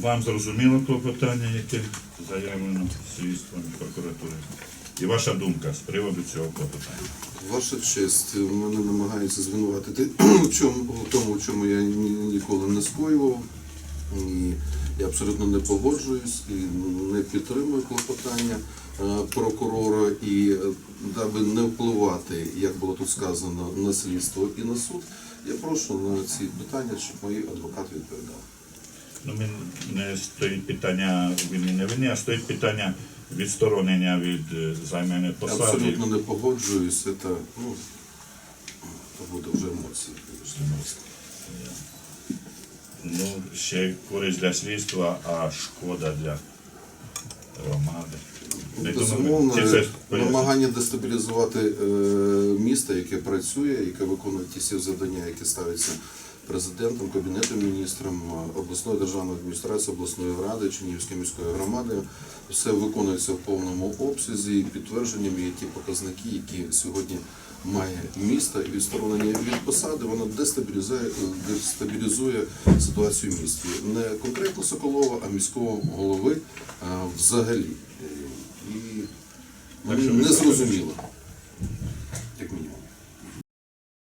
Вам зрозуміло клопотання, яке заявлено слідством і прокуратурою? І ваша думка з приводу цього клопотання? Ваша честь, мене намагаються звинуватити в чому в тому, в чому я ні- ніколи не скоював. І я абсолютно не погоджуюсь і не підтримую клопотання е, прокурора. І е, даби не впливати, як було тут сказано, на слідство і на суд, я прошу на ці питання, щоб мої адвокати відповідали. Ну, не стоїть питання вини не вини, а стоїть питання відсторонення від е, займаної посади. Абсолютно не погоджуюсь. Це ну, то буде вже емоції. Ну, ще користь для слідства, а шкода для громади. Не думаю, Безумовно, пояснює? намагання дестабілізувати е, місто, яке працює, яке виконує ті всі завдання, які ставляться президентом, кабінетом міністром, е, обласною державною адміністрацією, обласної ради, Чернігівської міської громади. Все виконується в повному обсязі. Підтвердженням є ті показники, які сьогодні має місто і відсторонення від посади, воно дестабілізує, дестабілізує ситуацію в місті. Не конкретно Соколова, а міського голови е, взагалі. Е, І Так що ви не зрозуміло.